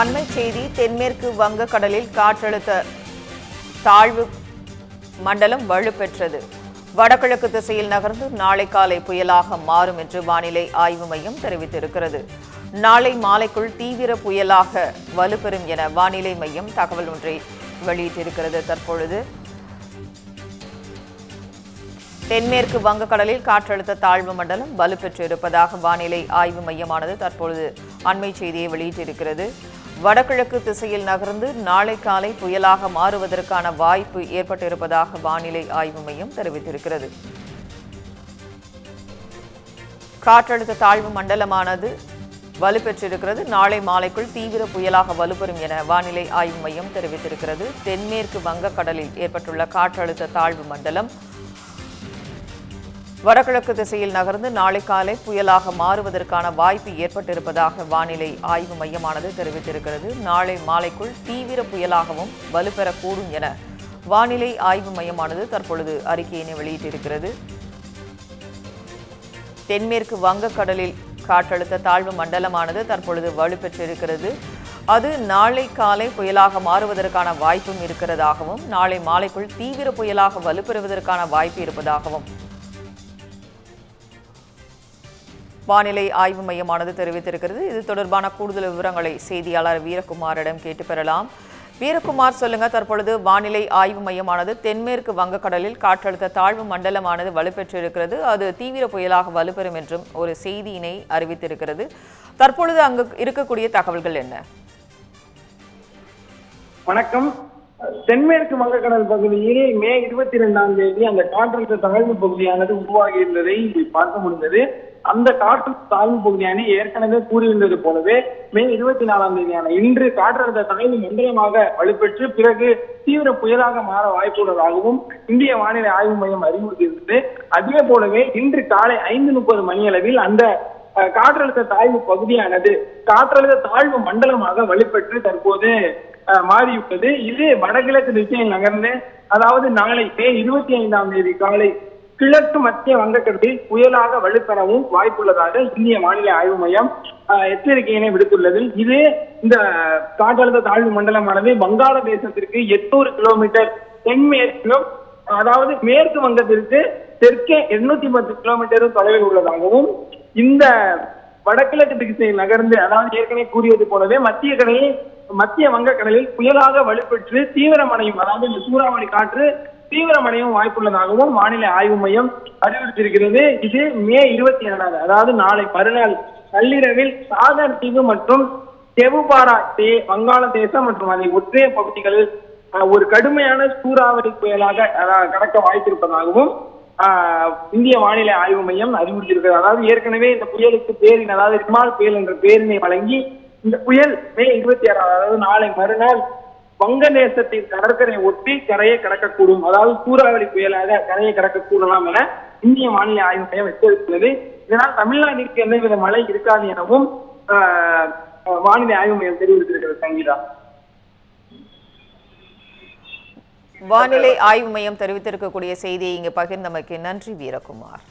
அண்மை செய்தி தென்மேற்கு வங்கக்கடலில் காற்றழுத்த தாழ்வு மண்டலம் வலுப்பெற்றது. வடகிழக்கு திசையில் நகர்ந்து நாளை காலை புயலாக மாறும் என்று வானிலை ஆய்வு மையம் தெரிவித்திருக்கிறது. நாளை மாலைக்குள் தீவிர புயலாக வலுப்பெறும் என வானிலை மையம் தகவல் ஒன்றை வெளியிட்டிருக்கிறது. தற்பொழுது தென்மேற்கு வங்கக்கடலில் காற்றழுத்த தாழ்வு மண்டலம் வலுப்பெற்று இருப்பதாக வானிலை ஆய்வு மையமானது தற்பொழுது அண்மை செய்தியை வெளியிட்டிருக்கிறது. வடகிழக்கு திசையில் நகர்ந்து நாளை காலை புயலாக மாறுவதற்கான வாய்ப்பு ஏற்பட்டிருப்பதாக வானிலை ஆய்வு மையம் தெரிவித்திருக்கிறது. காற்றழுத்த தாழ்வு மண்டலமானது வலுப்பெற்றிருக்கிறது. நாளை மாலைக்குள் தீவிர புயலாக வலுப்பெறும் என வானிலை ஆய்வு மையம் தெரிவித்திருக்கிறது. தென்மேற்கு வங்கக்கடலில் ஏற்பட்டுள்ள காற்றழுத்த தாழ்வு மண்டலம் வடகிழக்கு திசையில் நகர்ந்து நாளை காலை புயலாக மாறுவதற்கான வாய்ப்பு ஏற்பட்டிருப்பதாக வானிலை ஆய்வு மையமானது தெரிவித்திருக்கிறது. நாளை மாலைக்குள் தீவிர புயலாகவும் வலுப்பெறக்கூடும் என வானிலை ஆய்வு மையமானது தற்பொழுது அறிக்கையினை வெளியிட்டிருக்கிறது. தென்மேற்கு வங்கக்கடலில் காற்றழுத்த தாழ்வு மண்டலமானது தற்பொழுது வலுப்பெற்றிருக்கிறது. அது நாளை காலை புயலாக மாறுவதற்கான வாய்ப்பும் இருக்கிறதாகவும் நாளை மாலைக்குள் தீவிர புயலாக வலுப்பெறுவதற்கான வாய்ப்பு இருப்பதாகவும் வானிலை ஆய்வு மையமானது தெரிவித்திருக்கிறது. இது தொடர்பான கூடுதல் விவரங்களை செய்தியாளர் வீரகுமாரிடம் கேட்டு பெறலாம். வீரகுமார் சொல்லுங்க தற்பொழுது வானிலை ஆய்வு மையமானது தென்மேற்கு வங்கக்கடலில் காற்றழுத்த தாழ்வு மண்டலமானது வலுப்பெற்றிருக்கிறது. அது தீவிர புயலாக வலுப்பெறும் என்றும் ஒரு செய்தியினை அறிவித்திருக்கிறது. தற்பொழுது அங்கு இருக்கக்கூடிய தகவல்கள் என்ன? வணக்கம். தென்மேற்கு வங்கக்கடல் பகுதியில் மே இருபத்தி இரண்டாம் தேதி அந்த காற்றழுத்த தாழ்வு பகுதியானது உருவாகி இருந்ததை பார்க்க முடிந்தது. அந்த காற்று தாழ்வு பகுதியானது ஏற்கனவே கூறியிருந்தது போலவே மே இருபத்தி நாலாம் தேதியான இன்று காற்றழுத்த தாழ்வு மண்டலமாக வலுப்பெற்று பிறகு தீவிர புயலாக மாற வாய்ப்புள்ளதாகவும் இந்திய வானிலை ஆய்வு மையம் அறிவுறுத்தியிருந்தது. அதே போலவே இன்று காலை ஐந்து முப்பது மணியளவில் அந்த அஹ், காற்றழுத்த தாழ்வு பகுதியானது காற்றழுத்த தாழ்வு மண்டலமாக வலுப்பெற்று தற்போது அஹ், மாறியுள்ளது. இது வடகிழக்கு திசையில் நகர்ந்து அதாவது நாளை மே இருபத்தி ஐந்தாம் தேதி காலை கிழக்கு மத்திய வங்கக்கடலில் புயலாக வலுப்பெறவும் வாய்ப்புள்ளதாக இந்திய வானிலை ஆய்வு மையம் எச்சரிக்கையினை விடுத்துள்ளது. இது இந்த காற்றழுத்த தாழ்வு மண்டலமானது வங்காளதேசத்திற்கு எட்நூறு கிலோமீட்டர் தென்மேற்கிலும் அதாவது மேற்கு வங்கத்திற்கு தெற்கே எண்ணூத்தி பத்து கிலோமீட்டர் தொலைவில் உள்ளதாகவும் இந்த வடகிழக்கு திசையில் நகர்ந்து அதாவது ஏற்கனவே கூறியது போலவே மத்திய கடலில் மத்திய வங்கக்கடலில் புயலாக வலுப்பெற்று தீவிரமடையும் அதாவது இந்த சூறாவளி காற்று தீவிரமடையும் வாய்ப்புள்ளதாகவும் வானிலை ஆய்வு மையம் அறிவுறுத்தியிருக்கிறது. இது மே இருபத்தி இரண்டாவது அதாவது நாளை மறுநாள் நள்ளிரவில் சாகர் தீவு மற்றும் செவுபாரா தே வங்காளதேசம் மற்றும் அதை ஒற்றைய பகுதிகளில் ஒரு கடுமையான சூறாவளி புயலாக அஹ், கடக்க வாய்ப்பிருப்பதாகவும் ஆஹ், இந்திய வானிலை ஆய்வு மையம் அறிவுறுத்தியிருக்கிறது. அதாவது ஏற்கனவே இந்த புயலுக்கு பேரின் அதாவது ரிமால் புயல் என்ற பேரினை வழங்கி இந்த புயல் மே இருபத்தி ஆறாவது அதாவது நாளை மறுநாள் வங்கதேசத்தின் கடற்கரை ஒட்டி கரையை கடக்கக்கூடும். அதாவது சூறாவளி புயலாக கரையை கடக்கக்கூடலாம் என இந்திய வானிலை ஆய்வு மையம் எச்சரித்துள்ளது. இதனால் தமிழ்நாட்டிற்கு எந்தவித மழை இருக்காது எனவும் ஆஹ், வானிலை ஆய்வு மையம் தெரிவித்திருக்கிறது சங்கீதா. வானிலை ஆய்வு மையம் தெரிவித்திருக்கக்கூடிய செய்தியை இங்கு பகிர்ந்தமைக்கு நன்றி வீரகுமார்.